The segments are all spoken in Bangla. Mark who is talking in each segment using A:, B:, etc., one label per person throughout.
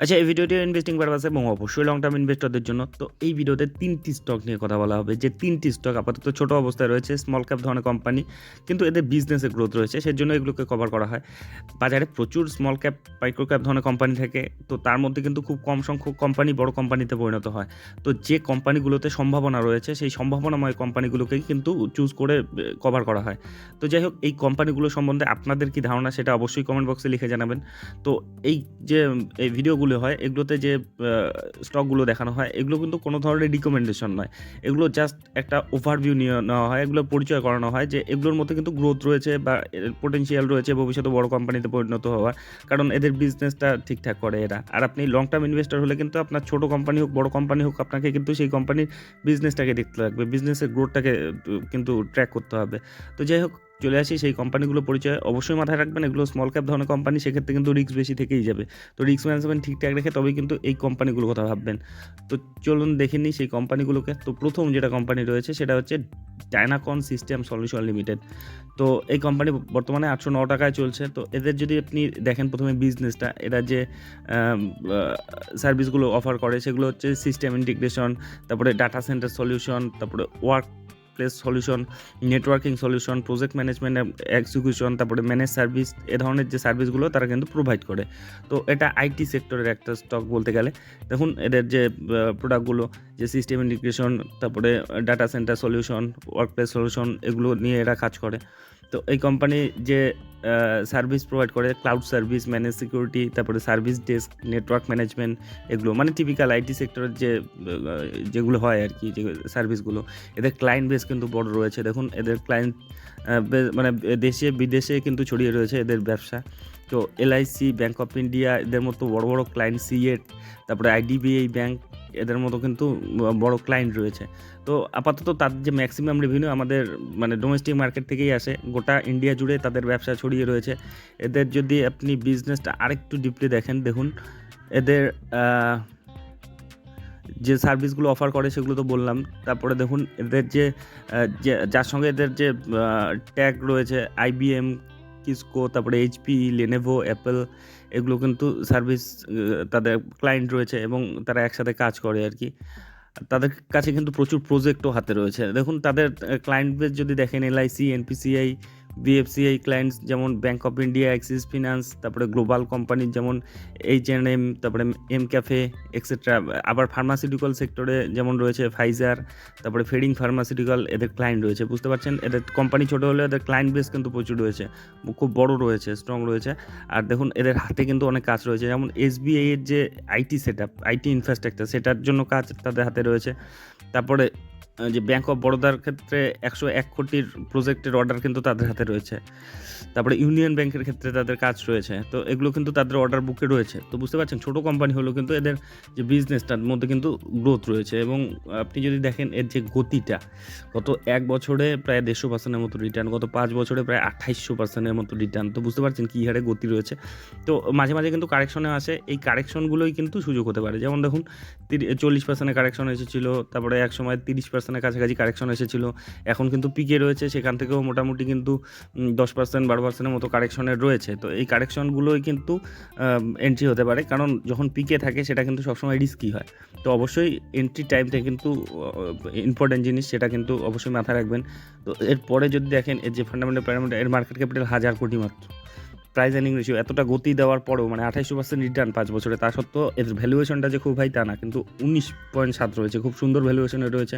A: আচ্ছা এই ভিডিওটি ইনভেস্টিং পারপাস এবং অবশ্যই লং টার্ম ইনভেস্টরদের জন্য। তো এই ভিডিওতে তিনটি স্টক নিয়ে কথা বলা হবে। যে তিনটি স্টক আপাতত ছোট অবস্থায় রয়েছে স্মল ক্যাপ ধরনের কোম্পানি কিন্তু এদের বিজনেসে গ্রোথ রয়েছে সেই জন্য এগুলোকে কভার করা হয়। বাজারে প্রচুর স্মল ক্যাপ মাইক্রো ক্যাপ ধরনের কোম্পানি থাকে, তো তার মধ্যে কিন্তু খুব কম সংখ্যক কোম্পানি বড় কোম্পানিতে পরিণত হয়। তো যে কোম্পানিগুলোতে সম্ভাবনা রয়েছে, সেই সম্ভাবনাময় কোম্পানিগুলোকেই কিন্তু চুজ করে কভার করা হয়। তো যাই হোক, এই কোম্পানিগুলো সম্বন্ধে আপনাদের কি ধারণা, সেটা অবশ্যই কমেন্ট বক্সে লিখে জানাবেন। তো এই যে, এই ভিডিওগুলো হয়, এগুলোতে যে স্টকগুলো দেখানো হয়, এগুলো কিন্তু কোনো ধরনের রিকমেন্ডেশন নয়। এগুলো জাস্ট একটা ওভারভিউ নিয়ে নেওয়া হয়, এগুলো পরিচয় করানো হয় যে এগুলোর মধ্যে কিন্তু গ্রোথ রয়েছে বা পোটেনশিয়াল রয়েছে ভবিষ্যতে বড় কোম্পানিতে পরিণত হওয়ার। কারণ এদের বিজনেসটা ঠিকঠাক করে এরা। আর আপনি লং টার্ম ইনভেস্টর হলে কিন্তু আপনার ছোট কোম্পানি হোক, বড় কোম্পানি হোক, আপনাকে কিন্তু সেই কোম্পানির বিজনেসটাকে দেখতে লাগবে। বিজনেসের গ্রোথটাকে কিন্তু ট্র্যাক করতে হবে। তো যাই হোক চলে আসি, সেই কোম্পানিগুলো পরিচয় অবশ্যই মাথায় রাখবেন, এগুলো স্মল ক্যাপ ধরনের কোম্পানি সেক্ষেত্রে কিন্তু রিস্ক বেশি থেকেই যাবে। তো রিস্ক ম্যানেজমেন্ট ঠিকঠাক রেখে তবেই কিন্তু এই কোম্পানিগুলোর কথা ভাববেন। তো চলুন দেখে নিই সেই কোম্পানিগুলোকে তো প্রথম যেটা কোম্পানি রয়েছে, সেটা হচ্ছে ডায়নাকন সিস্টেম সলিউশন লিমিটেড তো এই কোম্পানি বর্তমানে আটশো ন টাকায় চলছে। তো এদের যদি আপনি দেখেন প্রথমে বিজনেসটা এরা যে সার্ভিসগুলো অফার করে, সেগুলো হচ্ছে সিস্টেম ইন্টিগ্রেশন তারপরে ডাটা সেন্টার সলিউশন তারপরে work place solution networking solution project management execution তারপরে ম্যানেজ সার্ভিস এ ধরনের যে সার্ভিসগুলো তারা কিন্তু প্রোভাইড করে। তো এটা আইটি সেক্টরের একটা স্টক বলতে গেলে। দেখুন, এদের যে প্রোডাক্টগুলো যে সিস্টেম ইন্টিগ্রেশন তারপরে data centre solution workplace solution এগুলো নিয়ে এরা কাজ করে। তো এই কোম্পানি যে সার্ভিস প্রোভাইড করে ক্লাউড সার্ভিস ম্যানেজ সিকিউরিটি তারপরে সার্ভিস ডেস্ক নেটওয়ার্ক ম্যানেজমেন্ট এগুলো মানে টিপিক্যাল আইটি সেক্টরের যে যেগুলো হয় আর কি, যে সার্ভিসগুলো এদের ক্লায়েন্ট বেস কিন্তু বড় রয়েছে। দেখুন, এদের ক্লায়েন্ট মানে দেশে, বিদেশে কিন্তু ছড়িয়ে রয়েছে এদের ব্যবসা। তো এলআইসি ব্যাঙ্ক অফ ইন্ডিয়া এদের মতো বড় বড় ক্লায়েন্ট সিএট তারপরে আইডিবিআই ব্যাংক এদের মতো কিন্তু বড় ক্লায়েন্ট রয়েছে। তো আপাতত তাদের যে ম্যাক্সিমাম রেভিনিউ আমাদের মানে ডোমেস্টিক মার্কেট থেকেই আসে, গোটা ইন্ডিয়া জুড়ে তাদের ব্যবসা ছড়িয়ে রয়েছে। এদের যদি আপনি বিজনেসটা আরেকটু ডিপলি দেখেন, দেখুন, এদের যে সার্ভিসগুলো অফার করে, সেগুলো তো বললাম। তারপরে দেখুন, এদের যে যার সঙ্গে এদের যে ট্যাগ রয়েছে আইবিএম কিসকো তারপরে এইচপি লেনেভো অ্যাপেল এগুলো কিন্তু সার্ভিস তাদের ক্লায়েন্ট রয়েছে এবং তারা একসাথে কাজ করে আর কি। তাদের কাছে কিন্তু প্রচুর প্রজেক্টও হাতে রয়েছে। দেখুন, তাদের ক্লায়েন্টদের যদি দেখেন এলআইসি এনপিসিআই বিএফসিআই ক্লায়েন্টস যেমন bank of India Axis finance তারপরে গ্লোবাল কোম্পানি যেমন এইচ এন এম তারপরে এম ক্যাফে এক্সেট্রা আবার ফার্মাসিউটিক্যাল সেক্টরে যেমন রয়েছে ফাইজার তারপরে ফেডিং ফার্মাসিউটিক্যাল এদের ক্লায়েন্ট রয়েছে। বুঝতে পারছেন? এদের কোম্পানি ছোটো হলেও এদের ক্লায়েন্ট বেস কিন্তু প্রচুর রয়েছে। খুব বড় রয়েছে স্ট্রং রয়েছে। আর দেখুন, এদের হাতে কিন্তু অনেক কাজ রয়েছে। যেমন এসবিআই এর যে আইটি সেট আইটি ইনফ্রাস্ট্রাকচার সেটার জন্য কাজ তাদের হাতে রয়েছে। তারপরে যে ব্যাঙ্ক অফ বরোদার ক্ষেত্রে একশো এক কোটির প্রজেক্টের অর্ডার কিন্তু তাদের হাতে রয়েছে। তারপরে ইউনিয়ন ব্যাংকের ক্ষেত্রে তাদের কাজ রয়েছে। তো এগুলো কিন্তু তাদের অর্ডার বুকে রয়েছে। তো বুঝতে পারছেন, ছোটো কোম্পানি হলেও কিন্তু এদের যে বিজনেসটার মধ্যে কিন্তু গ্রোথ রয়েছে এবং আপনি যদি দেখেন এর যে গতিটা, গত এক বছরে প্রায় দেড়শো পার্সেন্টের মতো রিটার্ন গত পাঁচ বছরে প্রায় আঠাইশশো পার্সেন্টের মতো রিটার্ন তো বুঝতে পারছেন কী হারে গতি রয়েছে। তো মাঝে মাঝে কিন্তু কারেকশনে আসে। এই কারেকশনগুলোই কিন্তু সুযোগ হতে পারে। যেমন দেখুন চল্লিশ পার্সেন্টের কারেকশন এসেছিল, তারপরে এক সময় তিরিশ পার্সেন্টের কাছাকাছি কারেকশন এসেছিল। এখন কিন্তু পিকে রয়েছে, সেখান থেকেও মোটামুটি কিন্তু দশ পার্সেন্ট বারো পার্সেন্টের মতো কারেকশনের রয়েছে। তো এই কারেকশনগুলোই কিন্তু এন্ট্রি হতে পারে। কারণ যখন পিকে থাকে, সেটা কিন্তু সবসময় রিস্কি হয়। তো অবশ্যই এন্ট্রি টাইমটা কিন্তু ইম্পর্টেন্ট জিনিস, সেটা কিন্তু অবশ্যই মাথায় রাখবেন। তো এরপরে যদি দেখেন এর যে ফান্ডামেন্টাল প্যারামিটার এর মার্কেট ক্যাপিটাল হাজার কোটি মাত্র। প্রাইস আর্নিং রেশিও এতটা গতি দেওয়ার পরেও মানে আঠাইশো পার্সেন্ট রিটার্ন পাঁচ বছরে, তা সত্ত্বেও এর ভ্যালুয়েশনটা যে খুব হাই তা না, কিন্তু উনিশ পয়েন্ট সাত রয়েছে, খুব সুন্দর ভ্যালুয়েশনে রয়েছে।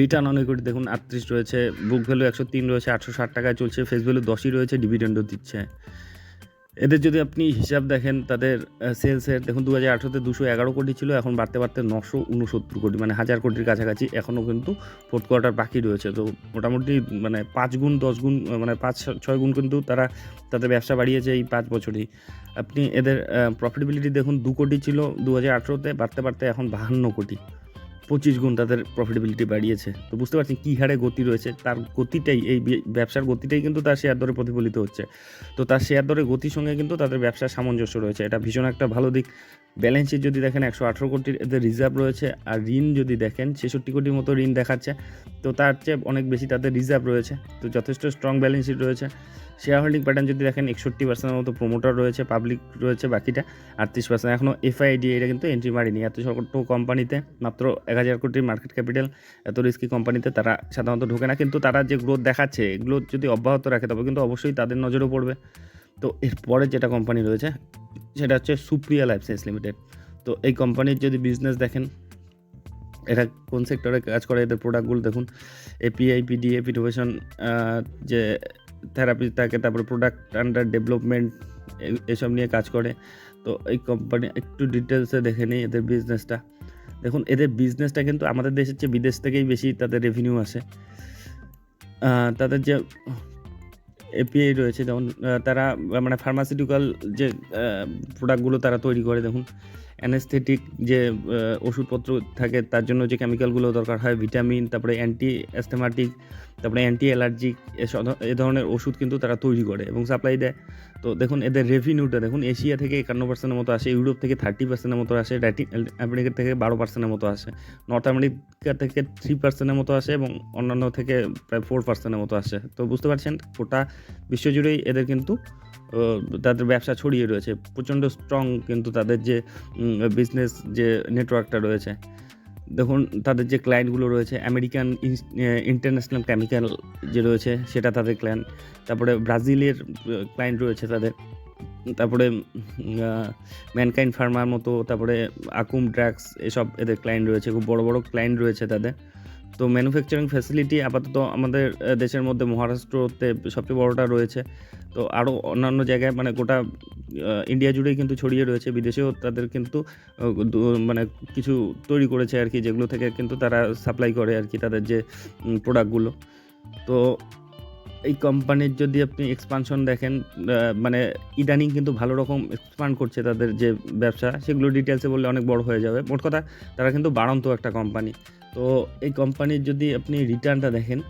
A: রিটার্ন অনেক কোটি দেখুন, আটত্রিশ রয়েছে বুক ভ্যালু একশো তিন রয়েছে, আটশো ষাট টাকায় চলছে ফেস ভ্যালু দশই রয়েছে ডিভিডেন্ডও দিচ্ছে। এদের যদি আপনি হিসাব দেখেন, তাদের সেলসের দেখুন দু হাজার আঠেরোতে দুশো এগারো কোটি ছিল, এখন বাড়তে বাড়তে নশো উনসত্তর কোটি মানে হাজার কোটির কাছাকাছি এখনও কিন্তু ফোর্থ কোয়ার্টার বাকি রয়েছে। তো মোটামুটি মানে পাঁচ গুণ, দশ গুণ মানে পাঁচ, ছয় গুণ কিন্তু তারা, তাদের ব্যবসা বাড়িয়েছে এই পাঁচ বছরেই। আপনি এদের প্রফিটেবিলিটি দেখুন, দু কোটি ছিল দু হাজার আঠেরোতে, বাড়তে বাড়তে এখন বাহান্ন কোটি। পঁচিশ গুণ তাদের প্রফিটেবিলিটি বাড়িয়েছে। তো বুঝতে পারছেন কী হারে গতি রয়েছে, তার গতিটাই, এই ব্যবসার গতিটাই কিন্তু তার শেয়ার দরে প্রতিফলিত হচ্ছে। তো তার শেয়ার দরের গতির সঙ্গে কিন্তু তাদের ব্যবসার সামঞ্জস্য রয়েছে। এটা ভীষণ একটা ভালো দিক। ব্যালেন্স শিট যদি দেখেন একশো আঠেরো কোটির এদের রিজার্ভ রয়েছে আর ঋণ যদি দেখেন ছেষট্টি কোটির মতো ঋণ দেখাচ্ছে, তো তার চেয়ে অনেক বেশি তাদের রিজার্ভ রয়েছে। তো যথেষ্ট স্ট্রং ব্যালেন্স শিট রয়েছে। শেয়ার হোল্ডিং প্যাটার্ন যদি দেখেন একষট্টি পার্সেন্টের মতো প্রোমোটার রয়েছে পাবলিক রয়েছে বাকিটা, আটত্রিশ পার্সেন্ট এখনও এফআইডি এটা কিন্তু এন্ট্রি মারিনি। এত ছোট কোম্পানিতে মাত্র এক হাজার কোটির মার্কেট ক্যাপিটাল এত রিস্কি কোম্পানিতে তারা সাধারণত ঢোকে না। কিন্তু তারা যে গ্রোথ দেখাচ্ছে, এগুলো যদি অব্যাহত রাখে, তবে কিন্তু অবশ্যই তাদের নজরেও পড়বে। তো এরপরে যেটা কোম্পানি রয়েছে সেটা হচ্ছে সুপ্রিয়া লাইফ সায়েন্স লিমিটেড তো এই কোম্পানির যদি বিজনেস দেখেন, এরা কোন সেক্টরে কাজ করে, এদের প্রোডাক্টগুলো দেখুন এপিআই পিডিএফ ইনোভেশন যে থেরাপি থাকে, তারপরে প্রোডাক্ট আন্ডার ডেভেলপমেন্ট এসব নিয়ে কাজ করে। তো এই কোম্পানি একটু ডিটেলসে দেখে নিই এদের বিজনেসটা দেখুন, এদের বিজনেসটা কিন্তু আমাদের দেশের চেয়ে বিদেশ থেকেই বেশি তাদের রেভিনিউ আসে। তাদের যে এপিআই রয়েছে, যেমন তারা মানে ফার্মাসিউটিক্যাল যে প্রোডাক্টগুলো তারা তৈরি করে, দেখুন অ্যানেস্থেটিক যে ওষুধপত্র থাকে, তার জন্য যে কেমিক্যালগুলো দরকার হয় ভিটামিন তারপরে অ্যান্টি অ্যাস্থেমাটিক তারপরে অ্যান্টি অ্যালার্জিক এ ধরনের ওষুধ কিন্তু তারা তৈরি করে এবং সাপ্লাই দেয়। তো দেখুন, এদের রেভিনিউটা দেখুন এশিয়া থেকে একান্ন পার্সেন্টের মতো আসে ইউরোপ থেকে থার্টি পার্সেন্টের মতো আসে ল্যাটিন আমেরিকা থেকে বারো পার্সেন্টের মতো আসে নর্থ আমেরিকা থেকে থ্রি পার্সেন্টের মতো আসে এবং অন্যান্য থেকে প্রায় ফোর পার্সেন্টের মতো আসে। তো বুঝতে পারছেন, গোটা বিশ্বজুড়েই এদের কিন্তু তাদের ব্যবসা ছড়িয়ে রয়েছে। প্রচণ্ড স্ট্রং কিন্তু তাদের যে বিজনেস যে নেটওয়ার্কটা রয়েছে। দেখুন, তাদের যে ক্লায়েন্টগুলো রয়েছে আমেরিকান ইন্টারন্যাশনাল কেমিক্যাল যে রয়েছে, সেটা তাদের ক্লায়েন্ট তারপরে ব্রাজিলের ক্লায়েন্ট রয়েছে তাদের। তারপরে ম্যানকাইন্ড ফার্মার মতো, তারপরে আকুম ড্রাগস এসব এদের ক্লায়েন্ট রয়েছে। খুব বড় বড় ক্লায়েন্ট রয়েছে তাদের। তো ম্যানুফ্যাকচারিং ফ্যাসিলিটি আপাতত আমাদের দেশের মধ্যে মহারাষ্ট্রতে সবচেয়ে বড়টা রয়েছে। তো আরও অন্যান্য জায়গায় মানে গোটা ইন্ডিয়া জুড়েই কিন্তু ছড়িয়ে রয়েছে। বিদেশেও তাদের কিন্তু মানে কিছু তৈরি করেছে আর কি, যেগুলো থেকে কিন্তু তারা সাপ্লাই করে আর কি তাদের যে প্রোডাক্টগুলো তো এই কোম্পানির যদি আপনি এক্সপানশন দেখেন মানে ইদানিং কিন্তু ভালো রকম এক্সপান্ড করছে তাদের যে ব্যবসা, সেগুলো ডিটেলসে বললে অনেক বড় হয়ে যাবে। মোট কথা, তারা কিন্তু বাড়ন্ত একটা কোম্পানি তো এই কোম্পানির যদি আপনি রিটার্নটা দেখেন,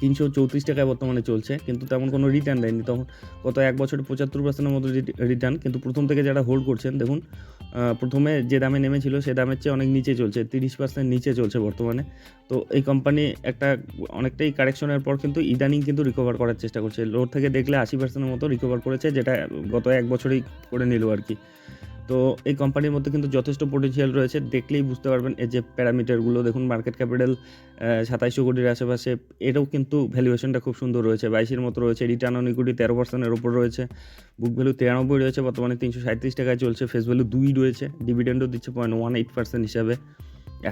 A: তিনশো চৌত্রিশ টাকায় বর্তমানে চলছে, কিন্তু তেমন কোনো রিটার্ন দেয়নি। তখন গত এক বছরে পঁচাত্তর পার্সেন্টের মতো রিটার্ন কিন্তু প্রথম থেকে যারা হোল্ড করছেন, দেখুন প্রথমে যে দামে নেমেছিল, সে দামের চেয়ে অনেক নিচে চলছে, তিরিশ পার্সেন্ট নিচে চলছে বর্তমানে। তো এই কোম্পানি একটা অনেকটাই কারেকশনের পর কিন্তু ইদানিং কিন্তু রিকভার করার চেষ্টা করছে। লোড থেকে দেখলে আশি পার্সেন্টের মতো রিকভার করেছে, যেটা গত এক বছরেই করে নিল আর কি। তো এই কোম্পানির মধ্যে কিন্তু যথেষ্ট পোটেনশিয়াল রয়েছে। দেখলেই বুঝতে পারবেন, এই যে প্যারামিটারগুলো, দেখুন মার্কেট ক্যাপিটাল সাতাইশশো কোটির আশেপাশে, এটাও কিন্তু ভ্যালুয়েশনটা খুব সুন্দর রয়েছে। বাইশের মতো রয়েছে রিটার্ন অন ইকুইটি তেরো পার্সেন্টের ওপর রয়েছে বুক ভ্যালু তিরানব্বই রয়েছে, বর্তমানে তিনশো সাঁত্রিশ টাকায় চলছে ফেস ভ্যালু দুই রয়েছে ডিভিডেন্ডও দিচ্ছে পয়েন্ট ওয়ান এইট পার্সেন্ট হিসাবে।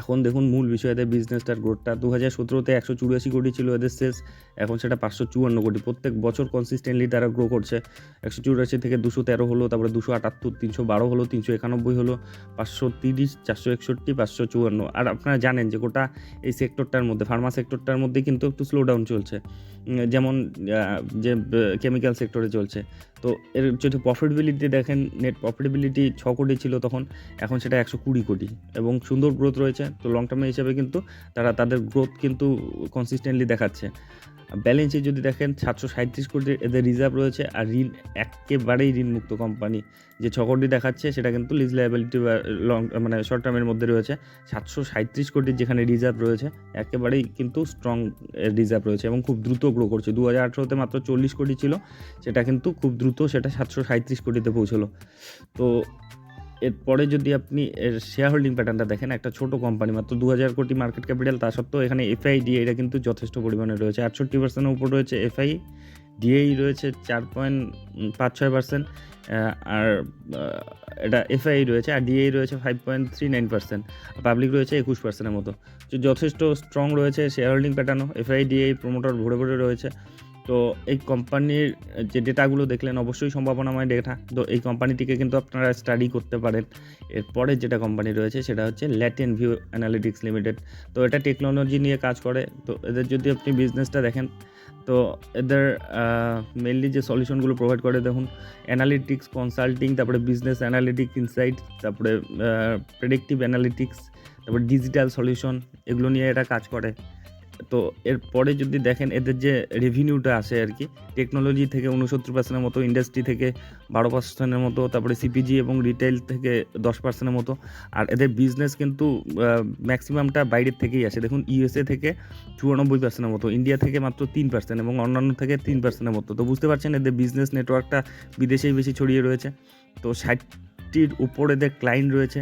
A: এখন দেখুন মূল বিষয় এদের বিজনেসটার গ্রোথটা দু হাজার সতেরোতে একশো চুরাশি কোটি ছিল এদের শেষ এখন সেটা পাঁচশো চুয়ান্ন কোটি। প্রত্যেক বছর কনসিস্টেন্টলি তারা গ্রো করছে। একশো চুরাশি থেকে দুশো তেরো হলো, তারপরে দুশো আটাত্তর, তিনশো বারো হলো, তিনশো একানব্বই হলো, পাঁচশো তিরিশ, চারশো একষট্টি, পাঁচশো চুয়ান্ন। আর আপনারা জানেন যে গোটা এই সেক্টরটার মধ্যে ফার্মা সেক্টরটার মধ্যে কিন্তু একটু স্লো ডাউন চলছে যেমন যে কেমিক্যাল সেক্টরে চলছে। তো এর যদি প্রফিটেবিলিটি দেখেন নেট প্রফিটেবিলিটি ছ কোটি ছিল তখন, এখন সেটা একশো কুড়ি কোটি। এবং সুন্দর গ্রোথ রয়েছে, তো লং টার্মে হিসাবে কিন্তু তারা তাদের গ্রোথ কিন্তু কনসিস্টেন্টলি দেখাচ্ছে। ব্যালেন্সে যদি দেখেন, সাতশো সাঁত্রিশ কোটি এদের রিজার্ভ রয়েছে, আর ঋণ একেবারেই ঋণমুক্ত কোম্পানি যে ছ কোটি দেখাচ্ছে, সেটা কিন্তু লিজ লাইবিলিটি লং মানে শর্ট টার্মের মধ্যে রয়েছে। সাতশো সাঁত্রিশ কোটির যেখানে রিজার্ভ রয়েছে, একেবারেই কিন্তু স্ট্রং রিজার্ভ রয়েছে এবং খুব দ্রুত গ্রো করছে। দু হাজার আঠেরোতে মাত্র চল্লিশ কোটি ছিল, সেটা কিন্তু খুব দ্রুত সেটা সাতশো সাঁত্রিশ কোটিতে পৌঁছলো। তো এরপরে যদি আপনি এর শেয়ার হোল্ডিং প্যাটার্নটা দেখেন, একটা ছোট কোম্পানি মাত্র দু হাজার কোটি মার্কেট ক্যাপিটাল তা সত্ত্বেও এখানে এফআইডি এটা কিন্তু যথেষ্ট পরিমাণে রয়েছে। আটষট্টি পার্সেন্টের উপর রয়েছে এফআই ডিএই রয়েছে চার পয়েন্ট পাঁচ ছয় পার্সেন্ট আর এটা এফআই রয়েছে, আর ডিএই রয়েছে five point three nine percent public রয়েছে একুশ পার্সেন্টের মতো। যথেষ্ট স্ট্রং রয়েছে শেয়ার হোল্ডিং প্যাটার্নও এফআই ডিএই প্রমোটার ভরে ভরে রয়েছে। তো এই কোম্পানির যে ডেটাগুলো দেখলেন, অবশ্যই সম্ভাবনাময় ডেটা তো এই কোম্পানিটিকে কিন্তু আপনারা স্টাডি করতে পারেন। এরপরে যেটা কোম্পানি রয়েছে, সেটা হচ্ছে ল্যাটেন ভিউ অ্যানালিটিক্স লিমিটেড তো এটা টেকনোলজি নিয়ে কাজ করে। তো এদের যদি আপনি বিজনেসটা দেখেন তো এদের মেনলি যে সলিউশনগুলো প্রোভাইড করে, দেখুন অ্যানালিটিক্স কনসাল্টিং তারপরে বিজনেস অ্যানালিটিক্স ইনসাইট তারপরে প্রেডিক্টিভ অ্যানালিটিক্স তারপরে ডিজিটাল সলিউশন এগুলো নিয়ে এরা কাজ করে। তো এরপরে যদি দেখেন এদের যে রেভিনিউটা আসে আর কি টেকনোলজি থেকে উনসত্তর পার্সেন্টের মতো ইন্ডাস্ট্রি থেকে বারো পার্সেন্টের মতো, তারপরে সিপিজি এবং রিটেল থেকে দশ পার্সেন্টের মতো, আর এদের বিজনেস কিন্তু ম্যাক্সিমামটা বাইরের থেকেই আসে। দেখুন ইউএসএ থেকে চুরানব্বই পার্সেন্টের মতো ইন্ডিয়া থেকে মাত্র তিন পার্সেন্ট এবং অন্যান্য থেকে তিন পার্সেন্টের মতো। তো বুঝতে পারছেন, এদের বিজনেস নেটওয়ার্কটা বিদেশেই বেশি ছড়িয়ে রয়েছে। তো ষাটটির উপর এদের ক্লায়েন্ট রয়েছে।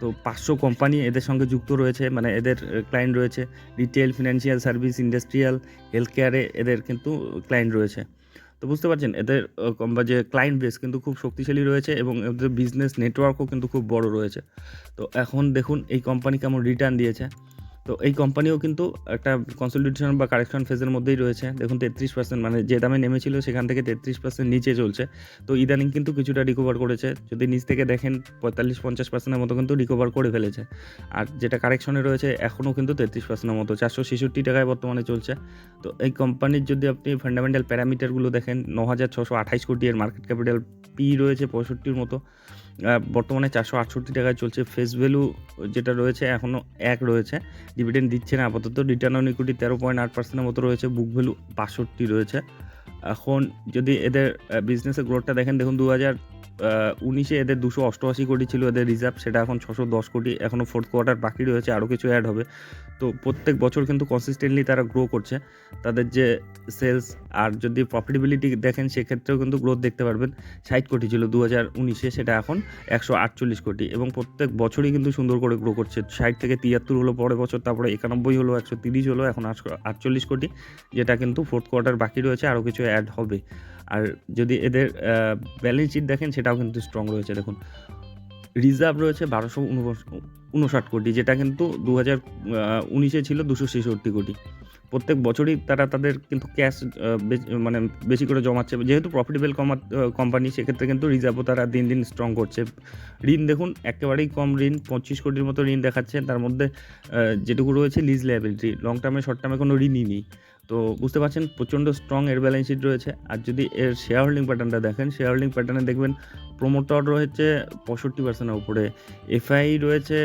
A: তো পাঁচশো কোম্পানি এদের সঙ্গে যুক্ত রয়েছে মানে এদের ক্লায়েন্ট রয়েছে। Retail financial service industrial health কেয়ারে এদের কিন্তু ক্লায়েন্ট রয়েছে। তো বুঝতে পারছেন, এদের যে ক্লায়েন্ট বেস কিন্তু খুব শক্তিশালী রয়েছে এবং এদের বিজনেস নেটওয়ার্কও কিন্তু খুব বড় রয়েছে। তো এখন দেখুন, এই কোম্পানি কেমন রিটার্ন দিয়েছে। তো এই কোম্পানিও কিন্তু একটা কনসলিডেশন বা কারেকশন ফেজের মধ্যেই রয়েছে। দেখুন, তেত্রিশ পার্সেন্ট মানে যে দামে নেমেছিল, সেখান থেকে তেত্রিশ পার্সেন্ট নিচে চলছে। তো ইদানিং কিন্তু কিছুটা রিকভার করেছে। যদি নিচ থেকে দেখেন, পঁয়তাল্লিশ পঞ্চাশ পার্সেন্টের মতো কিন্তু রিকভার করে ফেলেছে। আর যেটা কারেকশনে রয়েছে, এখনও কিন্তু তেত্রিশ পার্সেন্টের মতো। চারশো ছেষট্টি টাকায় বর্তমানে চলছে। তো এই কোম্পানির যদি আপনি ফান্ডামেন্টাল প্যারামিটারগুলো দেখেন ন হাজার ছশো আঠাইশ কোটি এর মার্কেট ক্যাপিটাল পি রয়েছে পঁয়ষট্টির মতো। বর্তমানে চারশো আটষট্টি টাকায় চলছে ফেস ভ্যালু যেটা রয়েছে এখনও এক রয়েছে। ডিভিডেন্ড দিচ্ছে না, আপাতত রিটার্ন অন ইকুইটি তেরো পয়েন্ট আট পার্সেন্টের মতো রয়েছে বুক ভ্যালু বাষট্টি রয়েছে। এখন যদি এদের বিজনেসের গ্রোথটা দেখেন, দেখুন দু হাজার উনিশে এদের দুশো অষ্টআশি কোটি ছিল এদের রিজার্ভ সেটা এখন ছশো দশ কোটি এখনও ফোর্থ কোয়ার্টার বাকি রয়েছে আরও কিছু অ্যাড হবে। তো প্রত্যেক বছর কিন্তু কনসিস্টেন্টলি তারা গ্রো করছে। তাদের যে সেলস আর যদি প্রফিটেবিলিটি দেখেন, সেক্ষেত্রেও কিন্তু গ্রোথ দেখতে পারবেন। ষাট কোটি ছিল দু হাজার উনিশে, সেটা এখন একশো আটচল্লিশ কোটি। এবং প্রত্যেক বছরই কিন্তু সুন্দর করে গ্রো করছে। ষাট থেকে তিয়াত্তর হলো পরের বছর, তারপরে একানব্বই হলো, একশো তিরিশ হলো, এখন আটচল্লিশ কোটি, যেটা কিন্তু ফোর্থ কোয়ার্টার বাকি রয়েছে আরও কিছু অ্যাড হবে। আর যদি এদের ব্যালেন্স শিট দেখেন সেটাও কিন্তু স্ট্রং রয়েছে। দেখুন রিজার্ভ রয়েছে বারোশো উনষাট কোটি, যেটা কিন্তু দু হাজার উনিশে ছিল দুশো ছেষট্টি কোটি। প্রত্যেক বছরই তারা তাদের কিন্তু ক্যাশ মানে বেশি করে জমাচ্ছে। যেহেতু প্রফিটেবল কমা কোম্পানি সেক্ষেত্রে কিন্তু রিজার্ভও তারা দিন দিন স্ট্রং করছে। ঋণ দেখুন, একেবারেই কম ঋণ, পঁচিশ কোটির মতো ঋণ দেখাচ্ছে। তার মধ্যে যেটুকু রয়েছে লিজ লাইবিলিটি লং টার্মে শর্ট টার্মে কোনো ঋণই নেই। তো বুঝতে পারছেন, প্রচণ্ড স্ট্রং এর ব্যালেন্স শিট রয়েছে। আর যদি এর শেয়ার হোল্ডিং প্যাটার্নটা দেখেন শেয়ার হোল্ডিং প্যাটার্নে দেখবেন প্রোমোটর রয়েছে পঁয়ষট্টি পার্সেন্টের উপরে। এফআই রয়েছে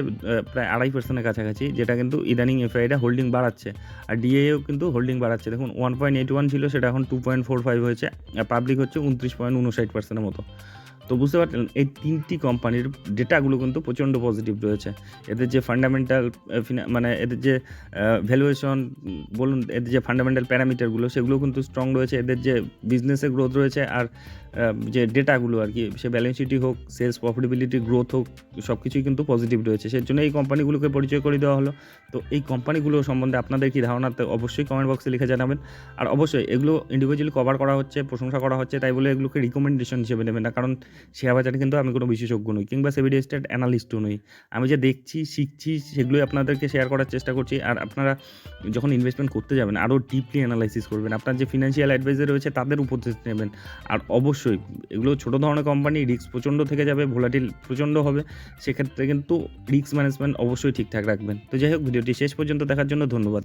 A: প্রায় আড়াই পার্সেন্টের কাছাকাছি, যেটা কিন্তু ইদানিং এফআইটা হোল্ডিং বাড়াচ্ছে। আর ডিএও কিন্তু হোল্ডিং বাড়াচ্ছে। দেখুন ওয়ান পয়েন্ট এইট ওয়ান ছিল, সেটা এখন টু পয়েন্ট ফোর ফাইভ হয়েছে। আর পাবলিক হচ্ছে উনত্রিশ পয়েন্ট উনষাট পার্সেন্টের মতো। তো বুঝতে পারছেন এই তিনটি কোম্পানির ডেটাগুলো কিন্তু প্রচণ্ড পজিটিভ রয়েছে। এদের যে ফান্ডামেন্টাল মানে এদের যে ভ্যালুয়েশন বলুন, এদের যে ফান্ডামেন্টাল প্যারামিটারগুলো সেগুলো কিন্তু স্ট্রং রয়েছে। এদের যে বিজনেসের গ্রোথ রয়েছে আর যে ডেটাগুলো আর কি, সে ব্যালেন্স শিটই হোক সেলস প্রফিটেবিলিটি গ্রোথ হোক সব কিছুই কিন্তু পজিটিভ রয়েছে। সেই জন্য এই কোম্পানিগুলোকে পরিচয় করে দেওয়া হলো। তো এই কোম্পানিগুলো সম্বন্ধে আপনাদের কি ধারণা অবশ্যই কমেন্ট বক্সে লিখে জানাবেন। আর অবশ্যই এগুলো ইন্ডিভিজুয়ালি কভার করা হচ্ছে, প্রশংসা করা হচ্ছে, তাই বলে এগুলোকে রিকমেন্ডেশন হিসেবে নেবেন না। কারণ শেয়ার বাজারে কিন্তু আমি কোনো বিশেষজ্ঞ নই, কিংবা সেভিডি স্টেট অ্যানালিস্টও নই। আমি যে দেখছি, শিখছি, সেগুলোই আপনাদেরকে শেয়ার করার চেষ্টা করছি। আর আপনারা যখন ইনভেস্টমেন্ট করতে যাবেন, আরও ডিপলি অ্যানালাইসিস করবেন। আপনার যে ফিনান্সিয়াল অ্যাডভাইজার রয়েছে, তাদের উপদেশ নেবেন। আর অবশ্যই। এগুলো ছোট ধরনের কোম্পানি রিস্ক প্রচণ্ড থেকে যাবে ভোলাটিল প্রচণ্ড হবে। সেক্ষেত্রে কিন্তু রিস্ক ম্যানেজমেন্ট অবশ্যই ঠিকঠাক রাখবেন। তো যাই হোক, ভিডিওটি শেষ পর্যন্ত দেখার জন্য ধন্যবাদ।